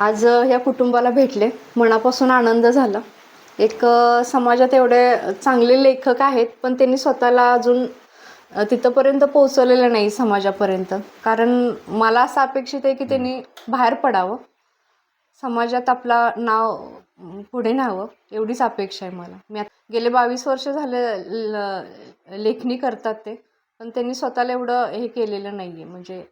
आज ह्या कुटुंबाला भेटले. मनापासून आनंद झाला. एक समाजात एवढे चांगले लेखक आहेत पण त्यांनी स्वतःला अजून तिथंपर्यंत पोहोचवलेलं नाही समाजापर्यंत. कारण मला असं अपेक्षित आहे की त्यांनी बाहेर पडावं. समाजात आपला नाव पुढे न्यावं एवढीच अपेक्षा आहे मला. मी आत- गेले बावीस वर्ष झाले ल- लेखणी करतात ते पण त्यांनी स्वतःला एवढं हे केलेलं नाही आहे म्हणजे